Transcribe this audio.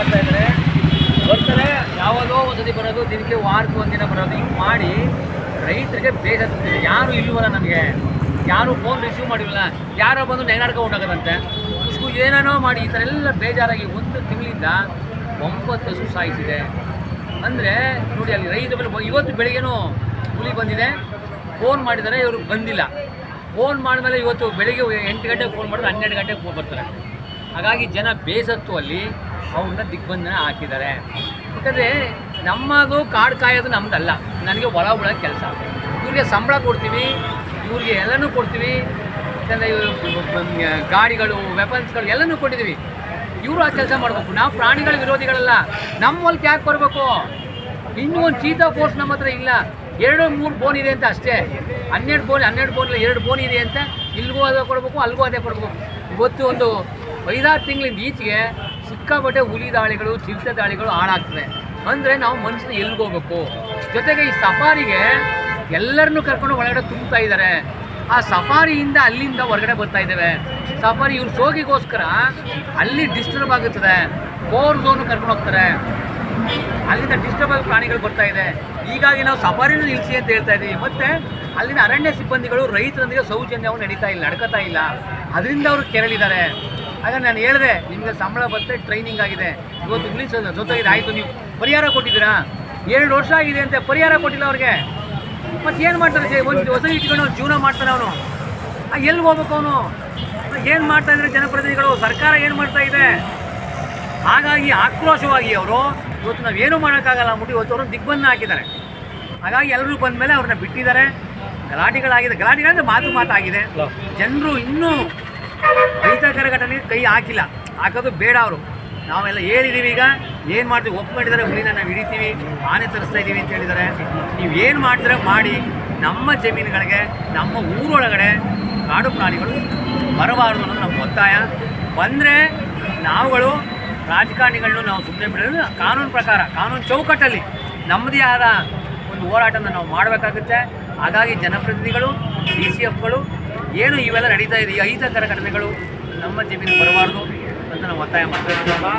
ಮಾಡ್ತಾ ಇದ್ದಾರೆ. ಬರ್ತಾರೆ, ಯಾವುದೋ ಒಂದ್ಸತಿ ಬರೋದು, ದಿನಕ್ಕೆ ವಾರಕ್ಕೆ ಒಂದಿನ ಬರೋದು, ಹಿಂಗೆ ಮಾಡಿ ರೈತರಿಗೆ ಬೇಜಾಗ್ತಿದೆ ಯಾರು ಇಲ್ವಲ್ಲ ನಮಗೆ? ಯಾರು ಫೋನ್ ರಿಸೀವ್ ಮಾಡಿಲ್ಲ ಯಾರೋ ಬಂದು ನೆಗಾಡ್ಕೊಂಡು ಉಂಟಾಗದಂತೆ ಏನೇನೋ ಮಾಡಿ, ಈ ಥರ ಎಲ್ಲ ಬೇಜಾರಾಗಿ ಒಂದು ತಿಂಗಳಿಂದ ಒಂಬತ್ತು ಹಸು ಸಾಯಿಸಿದೆ ಅಂದರೆ ನೋಡಿ, ಅಲ್ಲಿ ರೈತ ಮೇಲೆ ಇವತ್ತು ಬೆಳಿಗ್ಗೆನೂ ಹುಲಿ ಬಂದಿದೆ. ಫೋನ್ ಮಾಡಿದರೆ ಇವರು ಬಂದಿಲ್ಲ. ಫೋನ್ ಮಾಡಿದ್ಮೇಲೆ ಇವತ್ತು ಬೆಳಿಗ್ಗೆ ಎಂಟು ಗಂಟೆಗೆ ಫೋನ್ ಮಾಡಿದ್ರೆ ಹನ್ನೆರಡು ಗಂಟೆಗೆ ಫೋನ್ ಬರ್ತಾರೆ. ಹಾಗಾಗಿ ಜನ ಬೇಸತ್ತು ಅಲ್ಲಿ. ಅವ್ರನ್ನ ದಿಗ್ಬಂಧನ ಹಾಕಿದ್ದಾರೆ. ಯಾಕಂದರೆ ನಮ್ಮದು ಕಾಡು ಕಾಯೋದು ನಮ್ದಲ್ಲ. ನನಗೆ ಒಳ ಉಳ ಕೆಲಸ. ಇವ್ರಿಗೆ ಸಂಬಳ ಕೊಡ್ತೀವಿ, ಇವ್ರಿಗೆ ಎಲ್ಲನೂ ಕೊಡ್ತೀವಿ. ಯಾಕಂದರೆ ಇವರು ಗಾಡಿಗಳು ವೆಪನ್ಸ್ಗಳು ಎಲ್ಲನೂ ಕೊಟ್ಟಿದ್ದೀವಿ ಇವರು ಆ ಕೆಲಸ ಮಾಡಬೇಕು. ನಾವು ಪ್ರಾಣಿಗಳ, ವಿರೋಧಿಗಳಲ್ಲ. ನಮ್ಮ ಹೊಲಕ್ಕೆ ಯಾಕೆ ಬರಬೇಕು? ಇನ್ನೂ ಒಂದು ಚೀತಾ ಫೋರ್ಸ್ ನಮ್ಮ ಹತ್ರ ಇಲ್ಲ. ಎರಡು ಮೂರು ಬೋನ್ ಇದೆ ಅಂತ ಅಷ್ಟೇ. ಹನ್ನೆರಡು ಬೋನ್ ಹನ್ನೆರಡು ಬೋನ್ ಎರಡು ಬೋನ್ ಇದೆ ಅಂತ ಇಲ್ಲಿಗೂ ಅದೇ ಕೊಡಬೇಕು ಅಲ್ಲಿಗೂ ಅದೇ ಕೊಡಬೇಕು. ಇವತ್ತು ಒಂದು ಐದಾರು ತಿಂಗಳಿಂದ ಈಚೆಗೆ ಸಿಕ್ಕಾಪಟ್ಟೆ ಹುಲಿ ದಾಳಿಗಳು ಚಿರತೆ ದಾಳಿಗಳು ಹಾಳಾಗ್ತವೆ. ಅಂದರೆ ನಾವು ಮನುಷ್ಯನ ಎಲ್ಲಿಗೆ ಹೋಗ್ಬೇಕು? ಜೊತೆಗೆ ಈ ಸಫಾರಿಗೆ ಎಲ್ಲರನ್ನೂ ಕರ್ಕೊಂಡು ಒಳಗಡೆ ತುಂಬ್ತಾ ಇದ್ದಾರೆ. ಆ ಸಫಾರಿಯಿಂದ ಅಲ್ಲಿಂದ ಹೊರಗಡೆ ಬರ್ತಾ ಇದ್ದೇವೆ. ಸಫಾರಿ ಇವ್ರು ಸೋಗಿಗೋಸ್ಕರ ಅಲ್ಲಿ ಡಿಸ್ಟರ್ಬ್ ಆಗುತ್ತದೆ. ಫೋರ್ ಝೋನು ಕರ್ಕೊಂಡು ಹೋಗ್ತಾರೆ. ಅಲ್ಲಿಂದ ಡಿಸ್ಟರ್ಬ್ ಆಗಿ ಪ್ರಾಣಿಗಳು ಬರ್ತಾ ಇದೆ. ಹೀಗಾಗಿ ನಾವು ಸಫಾರಿನೂ ನಿಲ್ಲಿಸಿ ಅಂತ ಹೇಳ್ತಾ ಇದ್ದೀವಿ ಮತ್ತು ಅಲ್ಲಿನ ಅರಣ್ಯ ಸಿಬ್ಬಂದಿಗಳು ರೈತರೊಂದಿಗೆ ಸೌಜನ್ಯವನ್ನು ನಡೀತಾ ಇಲ್ಲ, ನಡ್ಕೋತಾ ಇಲ್ಲ. ಅದರಿಂದ ಅವರು ಕೆರಳಿದ್ದಾರೆ. ಆಗ ನಾನು ಹೇಳಿದೆ ನಿಮಗೆ ಸಂಬಳ ಬರುತ್ತೆ ಟ್ರೈನಿಂಗ್ ಆಗಿದೆ. ಇವತ್ತು ಇಂಗ್ಲೀಷ್ ಜೊತೆಗಿದೆ ಆಯಿತು ನೀವು. ಪರಿಹಾರ ಕೊಟ್ಟಿದ್ದೀರಾ? ಎರಡು ವರ್ಷ ಆಗಿದೆ ಅಂತ ಪರಿಹಾರ ಕೊಟ್ಟಿಲ್ಲ ಅವ್ರಿಗೆ. ಮತ್ತೆ ಏನು ಮಾಡ್ತಾರೆ ಒಂದು ಹೊಸ ಇಟ್ಕೊಂಡು ಅವ್ನು ಜೀವನ ಮಾಡ್ತಾನೆ ಅವನು. ಎಲ್ಲಿ ಹೋಗ್ಬೇಕು ಅವನು? ಏನು ಮಾಡ್ತಾ ಇದ್ದಾರೆ ಜನಪ್ರತಿನಿಧಿಗಳು? ಸರ್ಕಾರ ಏನು ಮಾಡ್ತಾ ಇದೆ? ಹಾಗಾಗಿ ಆಕ್ರೋಶವಾಗಿ ಅವರು ಇವತ್ತು ನಾವೇನು ಮಾಡೋಕ್ಕಾಗಲ್ಲ ಅಂದ್ಬಿಟ್ಟು ಇವತ್ತು ಅವರು ದಿಗ್ಬಂಧನ ಹಾಕಿದ್ದಾರೆ. ಹಾಗಾಗಿ ಎಲ್ಲರೂ ಬಂದ ಮೇಲೆ ಅವ್ರನ್ನ ಬಿಟ್ಟಿದ್ದಾರೆ. ಗಲಾಟೆಗಳಾಗಿದೆ. ಗಲಾಟೆಗಳಂದ್ರೆ ಮಾತು ಮಾತಾಗಿದೆ. ಜನರು ಇನ್ನೂ ಅಹಿತಕರ ಘಟನೆಗೆ ಕೈ ಹಾಕಿಲ್ಲ. ಹಾಕೋದು ಬೇಡ ಅವರು. ನಾವೆಲ್ಲ ಹೇಳಿದ್ದೀವಿ ಈಗ. ಏನು ಮಾಡ್ತೀವಿ? ಒಪ್ಕೊಂಡಿದ್ದಾರೆ ಹುಲಿನ ನಾವು ಹಿಡಿತೀವಿ, ಆನೆ ತರಿಸ್ತಾ ಇದ್ದೀವಿ ಅಂತ ಹೇಳಿದ್ದಾರೆ. ನೀವು ಏನು ಮಾಡ್ತೀರ ಮಾಡಿ. ನಮ್ಮ ಜಮೀನುಗಳಿಗೆ, ನಮ್ಮ ಊರೊಳಗಡೆ ಕಾಡು ಪ್ರಾಣಿಗಳು ಬರಬಾರದು ಅನ್ನೋದು ನಮ್ಮ ಒತ್ತಾಯ. ಬಂದರೆ ನಾವುಗಳು ರಾಜಕಾರಣಿಗಳನ್ನು ನಾವು ಸುಮ್ಮನೆ ಬಿಡೋದು ಕಾನೂನು ಪ್ರಕಾರ, ಕಾನೂನು ಚೌಕಟ್ಟಲ್ಲಿ ನಮ್ಮದೇ ಆದ ಒಂದು ಹೋರಾಟನ ನಾವು ಮಾಡಬೇಕಾಗುತ್ತೆ. ಹಾಗಾಗಿ ಜನಪ್ರತಿನಿಧಿಗಳು, ಡಿ ಸಿ ಎಫ್ಗಳು ಏನು ಇವೆಲ್ಲ ನಡೀತಾ ಇದೆ ಈ ಅಹಿತಕರ ಘಟನೆಗಳು ನಮ್ಮ ಜಮೀನು ಬರಬಾರ್ದು ಅಂತ ನಾವು ಒತ್ತಾಯ ಮಾಡ್ತಾ